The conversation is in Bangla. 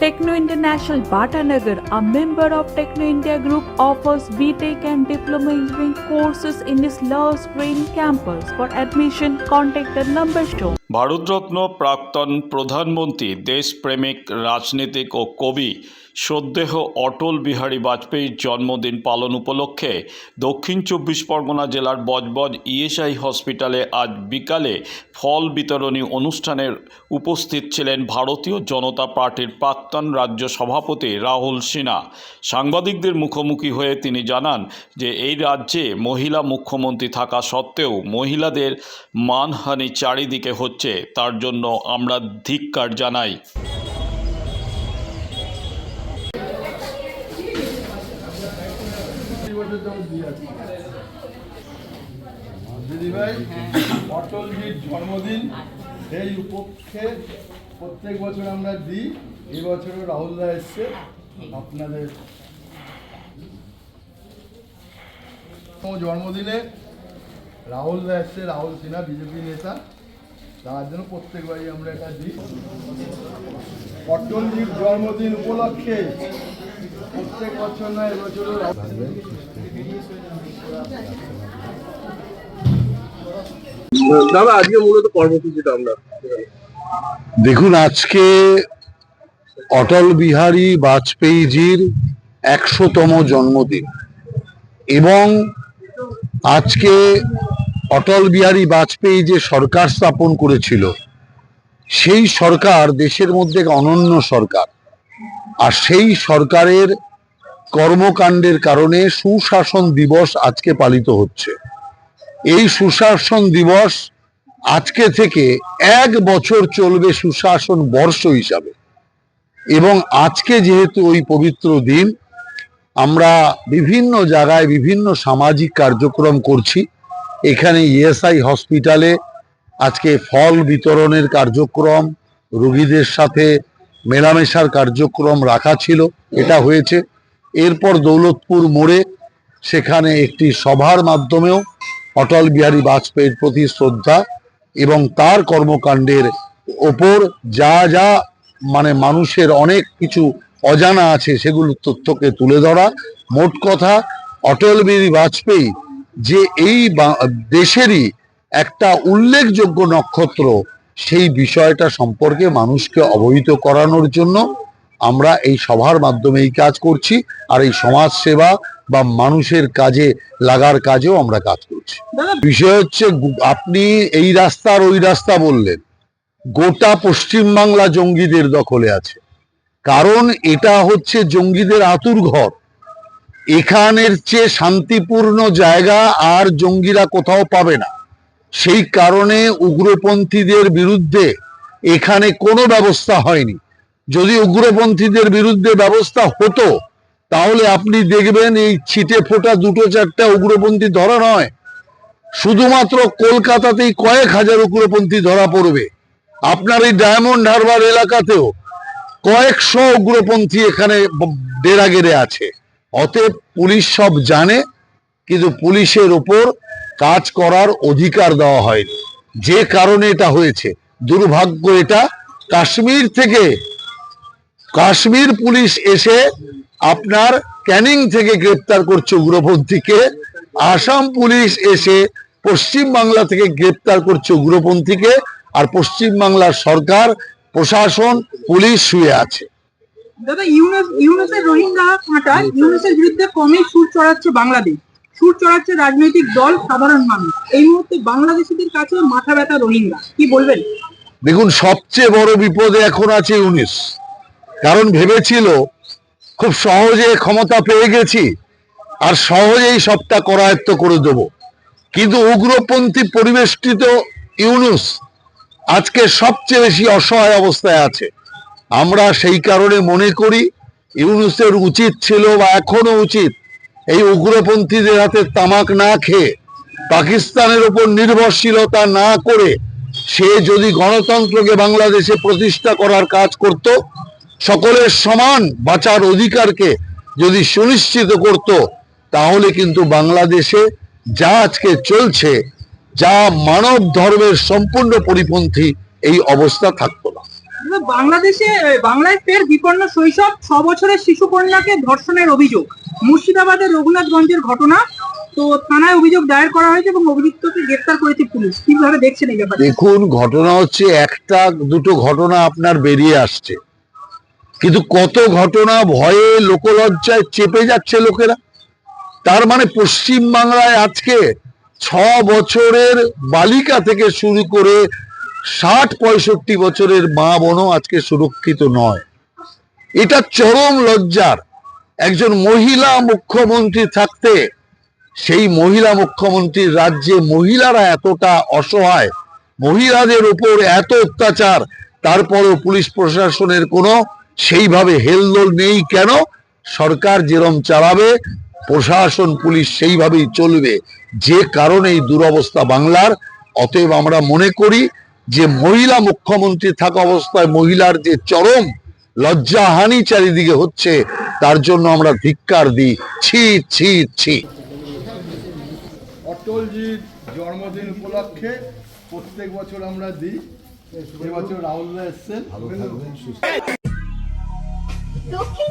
Techno International Bhatanagar, a member of Techno India Group, offers BTEC and Diploma Engineering courses in this Love Spring campus. For admission, contact the number shown. Bharat Ratna প্রাক্তন প্রধানমন্ত্রী দেশপ্রেমিক রাজনীতিক ও কবি সদ্দেহ অটল বিহারী বাজপেয়ীর জন্মদিন পালন উপলক্ষে দক্ষিণ চব্বিশ পরগনা জেলার বজবজ ইএসআই হসপিটালে আজ বিকালে ফল বিতরণী অনুষ্ঠানের উপস্থিত ছিলেন ভারতীয় জনতা পার্টির প্রাক্তন রাজ্য সভাপতি রাহুল সিনহা। সাংবাদিকদের মুখোমুখি হয়ে তিনি জানান যে এই রাজ্যে মহিলা মুখ্যমন্ত্রী থাকা সত্ত্বেও মহিলাদের মানহানি চারিদিকে হচ্ছে, তার জন্য আমরা ধিক্কার জানাই। দিদিভাই, অটলজির জন্মদিন, সেই উপলক্ষে প্রত্যেক বছর আমরা দিই। এবছরও রাহুলদা এসছে। আপনাদের জন্মদিনে রাহুলদা এসছে, রাহুল সিনহা, বিজেপি নেতা। তার জন্য প্রত্যেকবারই আমরা এটা দিই। অটলজির জন্মদিন উপলক্ষে প্রত্যেক বছর না এবছরও দাদা আজকে মূলত কর্মসূচিটা আমরা দেখুন আজকে অটল বিহারী বাজপেয়ীজির একশোতম জন্মদিন এবং আজকে অটল বিহারী বাজপেয়ী যে সরকার স্থাপন করেছিল সেই সরকার দেশের মধ্যে এক অনন্য সরকার। আর সেই সরকারের কর্মকাণ্ডের কারণে সুশাসন দিবস আজকে পালিত হচ্ছে। এই সুশাসন দিবস আজকে থেকে এক বছর চলবে সুশাসন বর্ষ হিসাবে। এবং আজকে যেহেতু ওই পবিত্র দিন, আমরা বিভিন্ন জায়গায় বিভিন্ন সামাজিক কার্যক্রম করছি। এখানে ইএসআই হসপিটালে আজকে ফল বিতরণের কার্যক্রম, রোগীদের সাথে মেলামেশার কার্যক্রম রাখা ছিল। এটা হয়েছে। এরপর দৌলতপুর মোড়ে সেখানে একটি সভার মাধ্যমেও অটল বিহারী বাজপেয়ীর প্রতি শ্রদ্ধা এবং তার কর্মকাণ্ডের ওপর যা যা মানে মানুষের অনেক কিছু অজানা আছে সেগুলো তথ্যকে তুলে ধরা। মোট কথা, অটল বিহারী বাজপেয়ী যে এই দেশেরই একটা উল্লেখযোগ্য নক্ষত্র, সেই বিষয়টা সম্পর্কে মানুষকে অবহিত করানোর জন্য আমরা এই সভার মাধ্যমে এই কাজ করছি আর এই সমাজ সেবা বা মানুষের কাজে লাগার কাজেও আমরা কাজ করছি। বিষয় হচ্ছে আপনি এই রাস্তা আর ওই রাস্তা বললেন। গোটা পশ্চিমবাংলা জঙ্গিদের দখলে আছে। কারণ এটা হচ্ছে জঙ্গিদের আতুর ঘর। এখানের চেয়ে শান্তিপূর্ণ জায়গা আর জঙ্গিরা কোথাও পাবে না। সেই কারণে উগ্রপন্থীদের বিরুদ্ধে এখানে কোনো ব্যবস্থা হয়নি। যদি উগ্রপন্থীদের বিরুদ্ধে ব্যবস্থা হতো, তাহলে আপনি দেখবেন এই ছিটে ফোটা দুটো চারটা উগ্রপন্থী ধরা নয়। শুধুমাত্র কলকাতাতেই কয়েক হাজার উগ্রপন্থী ধরা পড়বে। আপনার এই ডায়মন্ড হারবার এলাকাতেও কয়েকশো উগ্রপন্থী এখানে ডেরা গেড়ে আছে। অতএব পুলিশ সব জানে, কিন্তু পুলিশের ওপর কাজ করার অধিকার দেওয়া হয়নি। যে কারণে এটা হয়েছে। দুর্ভাগ্য এটা। কাশ্মীর থেকে কাশ্মীর পুলিশ এসে আপনার ক্যানিং থেকে গ্রেপ্তার করছে উগ্রপন্থীকে। আসাম পুলিশ এসে পশ্চিম বাংলা থেকে গ্রেপ্তার করছে উগ্রপন্থীকে আর পশ্চিম বাংলার সরকার প্রশাসন পুলিশ শুয়ে আছে। দাদা ইউনেস ইউনেসের রোহিঙ্গা কাঁটা ইউনেসের বিরুদ্ধে কমে সুর চড়াচ্ছে বাংলাদেশ। সুর চড়াচ্ছে রাজনৈতিক দল সাধারণ মানুষ। এই মুহূর্তে বাংলাদেশিদের কাছে মাথা ব্যথা রোহিঙ্গা। কি বলবেন? দেখুন সবচেয়ে বড় বিপদে এখন আছে ইউনিস। কারণ ভেবেছিল খুব সহজে ক্ষমতা পেয়ে গেছি আর সহজেই সবটা করায়ত্ত করে দেব। কিন্তু উগ্রপন্থী পরিবেষ্টিত ইউনুস আজকে সবচেয়ে বেশি অসহায় অবস্থায় আছে। আমরা সেই কারণে মনে করি ইউনুসের উচিত ছিল বা এখনও উচিত এই উগ্রপন্থীদের হাতে তামাক না খেয়ে পাকিস্তানের উপর নির্ভরশীলতা না করে সে যদি গণতন্ত্রকে বাংলাদেশে প্রতিষ্ঠা করার কাজ করত সকলের সমান বাঁচার অধিকারকে যদি সুনিশ্চিত করত তাহলে কিন্তু বাংলাদেশে যা আজকে চলছে যা মানব ধর্মের সম্পূর্ণ পরিপন্থী এই অবস্থা থাকতো না। বাংলাদেশে বাংলায় ফের বিপন্ন শৈশব ছ বছরের শিশু কন্যাকে ধর্ষণের অভিযোগ। মুর্শিদাবাদের রঘুনাথগঞ্জের ঘটনা তো থানায় অভিযোগ দায়ের করা হয়েছে এবং অভিযুক্তকে গ্রেপ্তার করেছে পুলিশ। কীভাবে দেখছেন এই ব্যাপারে দেখুন ঘটনা হচ্ছে একটা দুটো ঘটনা আপনার বেরিয়ে আসছে। কিন্তু কত ঘটনা, ভয়ে লোকলজ্জায় চেপে যাচ্ছে লোকেরা। তার মানে পশ্চিম বাংলায় আজকে ছ বছরের বালিকা থেকে শুরু করে ষাট পঁয়ষট্টি বছরের মা বোনও আজকে সুরক্ষিত নয়। এটা চরম লজ্জার। একজন মহিলা মুখ্যমন্ত্রী থাকতে, সেই মহিলা মুখ্যমন্ত্রীর রাজ্যে মহিলারা এতটা অসহায়, মহিলাদের উপর এত অত্যাচার, তারপরও পুলিশ প্রশাসনের কোনো সেইভাবে হেলদোল নেই কেন? সরকার যেরম চালাবে প্রশাসন পুলিশ সেইভাবেই চলবে। যে কারণে এই দুরবস্থা বাংলার অতএব আমরা মনে করি যে মহিলা মুখ্যমন্ত্রী থাকা অবস্থায় মহিলার যে চরম লজ্জাহানি চারিদিকে হচ্ছে তার জন্য আমরা ধিক্কার দিই। ছি ছি ছি। অটলজির জন্মদিন উপলক্ষে প্রত্যেক বছর আমরা দিই। এবছর রাহুলদা এসছেন।